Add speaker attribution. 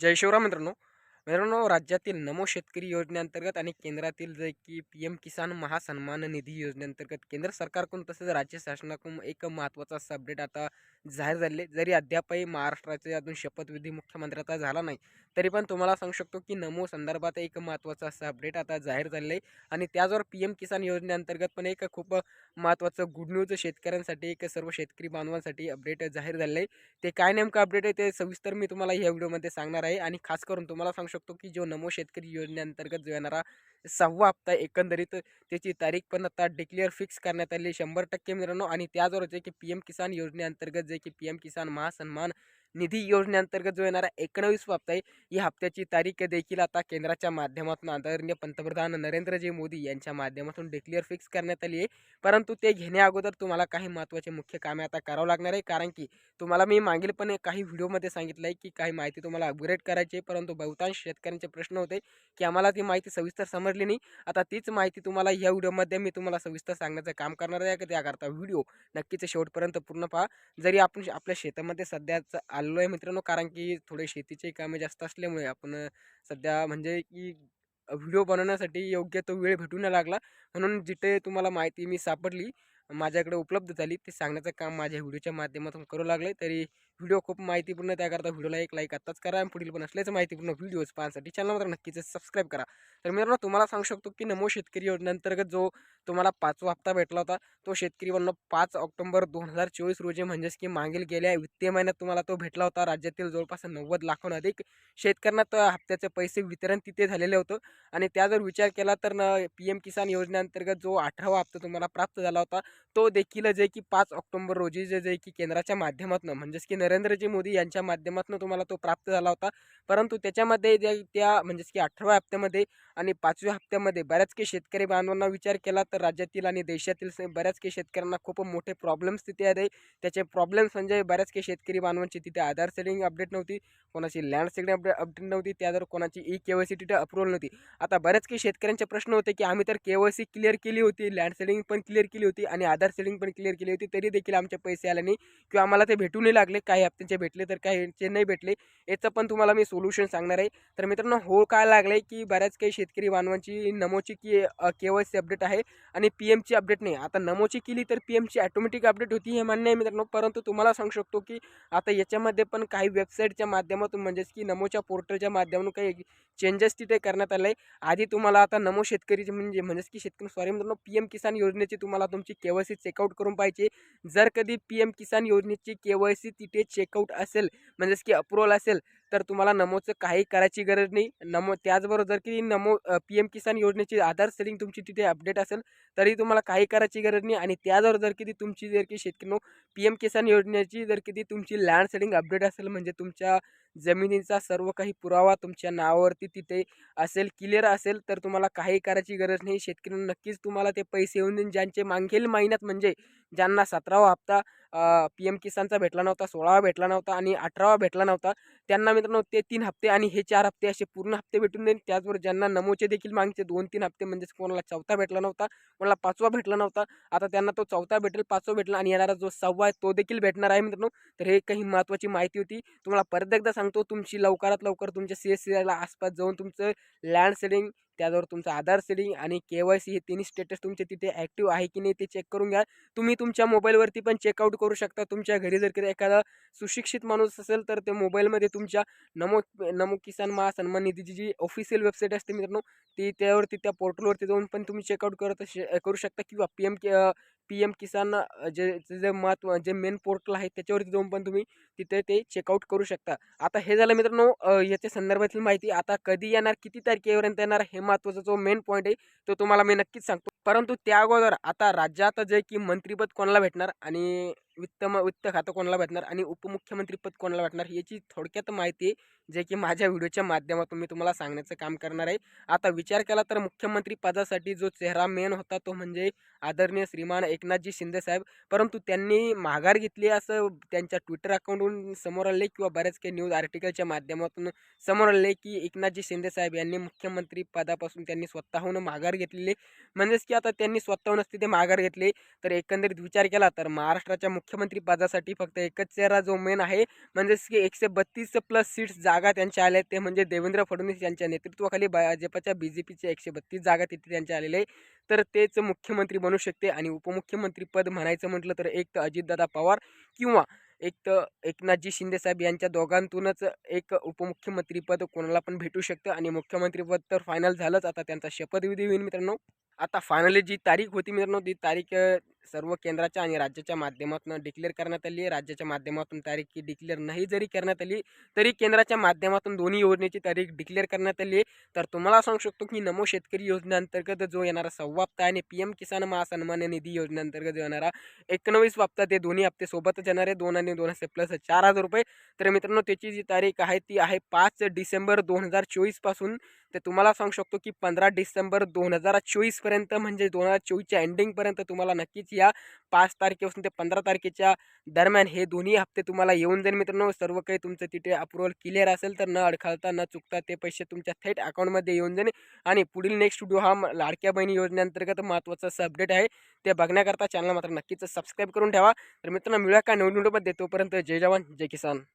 Speaker 1: जय शिवराम मित्रांनो. मित्रांनो राज्यातील नमो शेतकरी योजनेअंतर्गत आणि केंद्रातील जे की पी एम किसान महासन्मान निधी योजनेअंतर्गत केंद्र सरकारकडून तसेच राज्य शासनाकडून एक महत्त्वाचा सबडेट अपडेट आता जाहीर झाले जरी अद्यापही महाराष्ट्राचे अजून शपथविधी मुख्यमंत्र्याचा झाला नाही तरी पण तुम्हाला सांगू शकतो की नमो संदर्भात एक महत्त्वाचा असा अपडेट आता जाहीर झालेलं आहे. आणि त्याचवर पी एम किसान योजनेअंतर्गत पण एक खूप महत्त्वाचं गुड न्यूज शेतकऱ्यांसाठी एक सर्व शेतकरी बांधवांसाठी अपडेट जाहीर झालेलं आहे. ते काय नेमकं अपडेट आहे ते सविस्तर मी तुम्हाला या व्हिडिओमध्ये सांगणार आहे. आणि खास करून तुम्हाला सांगू शकतो की जो नमो शेतकरी योजनेअंतर्गत जो येणारा सहावा हप्ता एकंदरीत त्याची तारीख पण आता डिक्लेअर फिक्स करण्यात आली. शंभर टक्के मित्रांनो आणि त्याचबरोबर जे की पी एम किसान योजनेअंतर्गत जे की पी एम किसान महासन्मान निधी योजनेअंतर्गत जो येणारा एकोणवीस हप्ता आहे या हप्त्याची तारीख देखील आता केंद्राच्या माध्यमातून आदरणीय पंतप्रधान नरेंद्रजी मोदी यांच्या माध्यमातून डिक्लेअर फिक्स करण्यात आली आहे. परंतु ते घेण्या अगोदर तुम्हाला काही महत्त्वाचे मुख्य कामे आता करावं लागणार आहे. कारण की तुम्हाला मी मागील पण काही व्हिडिओमध्ये सांगितलं आहे की काही माहिती तुम्हाला अपग्रेड करायची आहे. परंतु बहुतांश शेतकऱ्यांचे प्रश्न होते की आम्हाला ती माहिती सविस्तर समजली नाही. आता तीच माहिती तुम्हाला या व्हिडिओमध्ये मी तुम्हाला सविस्तर सांगण्याचं काम करणार आहे. त्याकरता व्हिडिओ नक्कीच शेवटपर्यंत पूर्ण पहा. जरी आपण आपल्या शेतामध्ये सध्याच आलेलो आहे मित्रांनो कारण की थोडे शेतीचे कामे जास्त असल्यामुळे आपण सध्या म्हणजे की व्हिडिओ बनवण्यासाठी योग्य तो वेळ भेटू न लागला. म्हणून जिथे तुम्हाला माहिती मी सापडली माझ्याकडे उपलब्ध झाली ते सांगण्याचं काम माझ्या व्हिडिओच्या माध्यमातून करू लागले. तरी व्हिडिओ खूप माहितीपूर्ण त्याकरता व्हिडिओला एक लाईक आत्ताच करा आणि पुढील पण असल्याचं माहितीपूर्ण व्हिडिओज पाहण्यासाठी चॅनल मात्र नक्कीच सबस्क्राईब करा. तर मित्रांनो तुम्हाला सांगू शकतो की नमो शेतकरी योजनेअंतर्गत जो तुम्हाला पाचवा हप्ता भेटला होता तो शेतकरी वर्ण पाच ऑक्टोबर दोन हजार चोवीस रोजी म्हणजेच की मागील गेल्या वित्तीय महिन्यात तुम्हाला तो भेटला होता. राज्यातील जवळपास नव्वद लाखाहून अधिक शेतकऱ्यांना तर हप्त्याचे पैसे वितरण तिथे झालेले होतं. आणि त्या जर विचार केला तर पी एम किसान योजनेअंतर्गत जो अठरावा हप्ता तुम्हाला प्राप्त झाला होता तो देखील जे की पाच ऑक्टोबर रोजी जे जे की केंद्राच्या माध्यमातून म्हणजेच की नरेंद्रजी मोदी यांच्या माध्यमातून तुम्हाला तो प्राप्त झाला होता. परंतु त्याच्यामध्ये जे त्या म्हणजेच की अठराव्या हप्त्यामध्ये आणि पाचव्या हप्त्यामध्ये बऱ्याच काही शेतकरी बांधवांना विचार केला तर राज्यातील आणि देशातील बऱ्याच काही शेतकऱ्यांना खूप मोठे प्रॉब्लेम्स तिथे आले त्याचे प्रॉब्लेम्स म्हणजे बऱ्याच काही शेतकरी बांधवांची तिथे आधार सेलिंग अपडेट नव्हती. कोणाची लँड सेटिंग अपडेट अपडेट नव्हती. त्यावर कोणाची ई के वाय सी तिथे अप्रुव्हल नव्हती. आता बऱ्याच काही शेतकऱ्यांचे प्रश्न होते की आम्ही तर के वाय सी क्लिअर केली होती. लँड सेलिंग पण क्लिअर केली होती आणि आधार सेलिंग पण क्लिअर केली होती. तरी देखील आमचे पैसे आले नाही किंवा आम्हाला ते भेटू नाही लागले. काही हप्त्यांचे भेटले तर काहींचे नाही भेटले याचं पण तुम्हाला मी सोल्युशन सांगणार आहे. तर मित्रांनो हो काय लागलं की बऱ्याच काही शेतकरी बांधवांची नमोची की के वाय सी अपडेट आहे आणि पी एमची अपडेट नाही. आता नमोची केली तर पी एमची ॲटोमॅटिक अपडेट होती हे मान्य आहे मित्रांनो परंतु तुम्हाला सांगू शकतो की आता याच्यामध्ये पण काही वेबसाईटच्या माध्यमातून म्हणजेच की नमोच्या पोर्टलच्या माध्यमातून काही चेंजेस तिथे करण्यात आले. आधी तुम्हाला आता नमो शेतकरीचे म्हणजे म्हणजेच की शेतकरी सॉरी मित्रांनो पी एम किसान योजनेची तुम्हाला तुमची के वाय सी चेकआउट करून पाहिजे जर कधी पी एम किसान योजनेची के वाय सी तिथे चेकआउट असेल म्हणजेच की अप्रुव्हल असेल तर तुम्हाला नमोचं काही करायची गरज नाही. नमो त्याचबरोबर जर की नमो पी एम किसान योजनेची आधार सेलिंग तुमची तिथे अपडेट असेल तरी तुम्हाला काही करायची गरज नाही. आणि त्याचबरोबर जर की तुमची जर की शेतकरी पी एम किसान योजनेची जर किती तुमची लँड सेटिंग अपडेट असेल म्हणजे तुमच्या जमिनीचा सर्व काही पुरावा तुमच्या नावावरती तिथे असेल क्लिअर असेल तर तुम्हाला काही करायची गरज नाही. शेतकऱ्यांना नक्कीच तुम्हाला ते पैसे येऊन देईन ज्यांचे मागील महिन्यात म्हणजे ज्यांना सतरावा हप्ता पी एम किसानचा भेटला नव्हता सोळावा भेटला नव्हता आणि अठरावा भेटला नव्हता त्यांना मित्रांनो ते तीन हप्ते आणि हे चार हप्ते असे पूर्ण हप्ते भेटून देईन. त्याचबरोबर ज्यांना नमोचे देखील मागचे दोन तीन हप्ते म्हणजेच कोणाला चौथा भेटला नव्हता कोणाला पाचवा भेटला नव्हता. आता त्यांना तो चौथा भेटेल पाचवा भेटला आणि येणारा जो सहावा आहे तो देखील भेटणार आहे मित्रांनो. तर हे काही महत्त्वाची माहिती होती. तुम्हाला परत एकदा सांगतो तुमची लवकरात लवकर तुमच्या सी एस सी आयला आसपास जाऊन तुमचं लँड सेलिंग त्याच्यावर तुमचं आधार सेलिंग आणि के वाय सी हे तिन्ही स्टेटस तुमचे तिथे ॲक्टिव्ह आहे की नाही ते चेक करून घ्या. तुम्ही तुमच्या मोबाईलवरती पण चेकआउट करू शकता. तुमच्या घरी जर कधी एखादा सुशिक्षित माणूस असेल तर ते मोबाईलमध्ये तुमच्या नमो नमो किसान महासन्मान निधीची जी ऑफिशियल वेबसाईट असते मित्रांनो ती त्यावरती त्या पोर्टलवरती जाऊन पण तुम्ही चेकआउट करत करू शकता किंवा P M K P M Kisan जे जे महत्त्व जे मेन पोर्टल आहे त्याच्यावरती जाऊन पण तुम्ही तिथे ते चेकआउट करू शकता. आता हे झालं मित्रांनो याच्या संदर्भातील माहिती. आता कधी येणार किती तारखेपर्यंत येणार हे महत्त्वाचा जो मेन पॉईंट आहे तो तुम्हाला मी नक्कीच सांगतो. परंतु त्या अगोदर आता राज्यात जे की मंत्रीपद कोणाला भेटणार आणि वित्त म वित्त खातं कोणाला भेटणार आणि उपमुख्यमंत्रीपद कोणाला भेटणार याची थोडक्यात माहिती जे की माझ्या व्हिडिओच्या माध्यमातून मी तुम्हाला सांगण्याचं काम करणार आहे. आता विचार केला तर मुख्यमंत्री पदासाठी जो चेहरा मेन होता तो म्हणजे आदरणीय श्रीमान एकनाथजी शिंदे साहेब. परंतु त्यांनी माघार घेतली असं त्यांच्या ट्विटर अकाउंटवरून समोर आले किंवा बऱ्याच काही न्यूज आर्टिकलच्या माध्यमातून समोर आले की एकनाथजी शिंदे साहेब यांनी मुख्यमंत्री पदापासून त्यांनी स्वतःहून माघार घेतलेली म्हणजेच की आता त्यांनी स्वतःहूनच तिथे माघार घेतली. तर एकंदरीत विचार केला तर महाराष्ट्राच्या मुख्यमंत्रीपदासाठी फक्त एकच चेहरा जो मेन आहे म्हणजेच की एकशे बत्तीस प्लस सीट्स जागा त्यांच्या आल्या आहेत. ते म्हणजे देवेंद्र फडणवीस यांच्या नेतृत्वाखाली भाजपच्या बी जे पीच्या एकशे बत्तीस जागा तिथे त्यांच्या आलेल्या आहे तर तेच मुख्यमंत्री बनू शकते आणि उपमुख्यमंत्री पद म्हणायचं म्हटलं तर एक तर अजितदादा पवार किंवा एक तर एकनाथजी शिंदेसाहेब यांच्या दोघांतूनच एक उपमुख्यमंत्रीपद कोणाला पण भेटू शकतं. आणि मुख्यमंत्रीपद तर फायनल झालंच. आता त्यांचा शपथविधी होईल मित्रांनो. आता फायनली जी तारीख होती मित्रांनो ती तारीख अ, सर्व केंद्राच्या आणि राज्याच्या माध्यमातून डिक्लेअर करण्यात आली आहे. राज्याच्या माध्यमातून तारीख ही डिक्लेअर नाही जरी करण्यात आली तरी केंद्राच्या माध्यमातून दोन्ही योजनेची तारीख डिक्लेअर करण्यात आली आहे. तर तुम्हाला सांगू शकतो की नमो शेतकरी योजनेअंतर्गत जो येणारा सव्वा हप्ता आणि पी एम किसान महासन्मान निधी योजनेअंतर्गत जो येणारा एकोणवीस हप्ता ते दोन्ही हप्ते सोबतच येणार आहे. दोन आणि दोन हप्ते प्लस चार हजार रुपये. तर मित्रांनो त्याची जी तारीख आहे ती आहे पाच डिसेंबर दोन हजार चोवीसपासून तर तुम्हाला सांगू शकतो की पंधरा डिसेंबर दोन हजार चोवीसपर्यंत म्हणजे दोन हजार चोवीसच्या एंडिंगपर्यंत तुम्हाला नक्कीच या पाच तारखेपासून ते पंधरा तारखेच्या दरम्यान हे दोन्ही हप्ते तुम्हाला येऊन जाईल मित्रांनो. सर्व काही तुमचं तिथे अप्रुव्हल क्लिअर असेल तर न अडखळता न चुकता ते पैसे तुमच्या थेट अकाउंटमध्ये येऊन जाईल. आणि पुढील नेक्स्ट व्हिडिओ हा लाडक्या बहिणी योजनेअंतर्गत महत्त्वाचा असं अपडेट आहे. ते बघण्याकरता चॅनल मात्र नक्कीच सबस्क्राईब करून ठेवा. तर मित्रांनो मिळूया का नवीन व्हिडिओमध्ये तोपर्यंत जय जवान जय किसान.